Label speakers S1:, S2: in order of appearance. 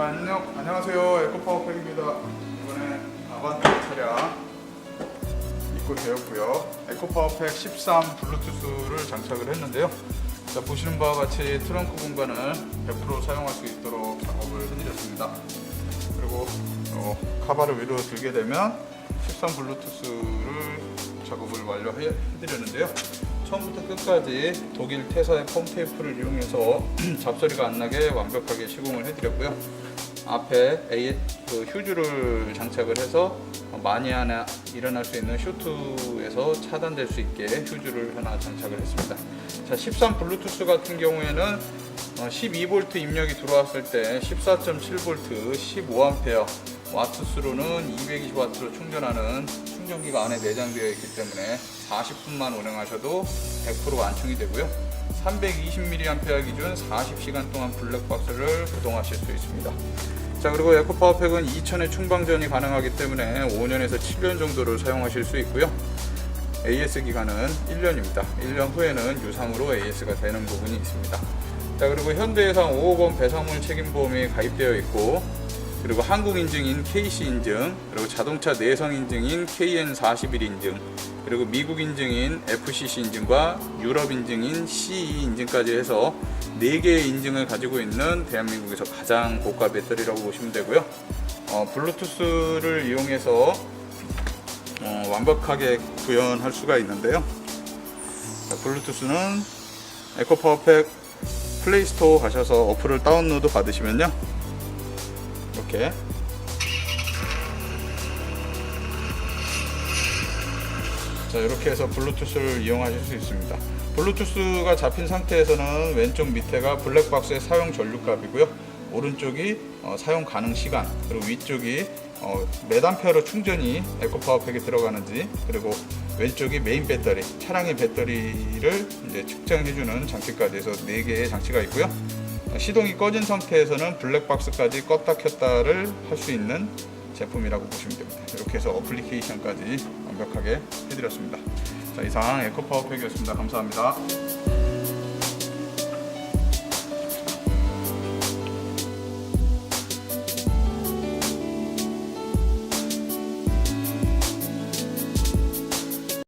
S1: 안녕, 안녕하세요. 에코파워팩입니다. 이번에 아반떼 차량 입고되었고요. 에코파워팩 13 블루투스를 장착을 했는데요. 자, 보시는 바와 같이 트렁크 공간을 100% 사용할 수 있도록 작업을 해드렸습니다. 그리고 어, 카바를 위로 들게 되면 13 블루투스를 작업을 완료해드렸는데요. 처음부터 끝까지 독일 태사의 폼 테이프를 이용해서 잡소리가 안 나게 완벽하게 시공을 해드렸고요. 앞에 A, 그 휴즈를 장착을 해서 많이 하나 일어날 수 있는 쇼트에서 차단될 수 있게 휴즈를 하나 장착을 했습니다. 자, 13 블루투스 같은 경우에는 12V 입력이 들어왔을 때 14.7V, 15A 와트 수로는 220W로 충전하는 충전기가 안에 내장되어 있기 때문에 40분만 운행하셔도 100% 완충이 되고요. 320mAh 기준 40시간 동안 블랙박스를 구동하실 수 있습니다. 자 그리고 에코파워팩은 2000의 충방전이 가능하기 때문에 5년에서 7년 정도를 사용하실 수 있고요. AS 기간은 1년입니다. 1년 후에는 유상으로 AS가 되는 부분이 있습니다. 자 그리고 현대해상 5억 원 배상물 책임보험이 가입되어 있고 그리고 한국 인증인 KC 인증 그리고 자동차 내성 인증인 KN41 인증 그리고 미국 인증인 FCC 인증과 유럽 인증인 CE 인증까지 해서 4개의 인증을 가지고 있는 대한민국에서 가장 고가 배터리라고 보시면 되고요. 어, 블루투스를 이용해서 어, 완벽하게 구현할 수가 있는데요. 자, 블루투스는 에코파워팩 플레이스토어 가셔서 어플을 다운로드 받으시면요. 이렇게 자 이렇게 해서 블루투스를 이용하실 수 있습니다. 블루투스가 잡힌 상태에서는 왼쪽 밑에가 블랙박스의 사용 전류값이고요. 오른쪽이 어, 사용 가능 시간 그리고 위쪽이 어, 몇 암페어로 충전이 에코파워팩에 들어가는지 그리고 왼쪽이 메인 배터리 차량의 배터리를 이제 측정해주는 장치까지 해서 4개의 장치가 있고요. 어, 시동이 꺼진 상태에서는 블랙박스까지 껐다 켰다를 할 수 있는 제품이라고 보시면 됩니다. 이렇게 해서 어플리케이션까지 완벽하게 해드렸습니다. 자, 이상 에코파워팩이었습니다. 감사합니다.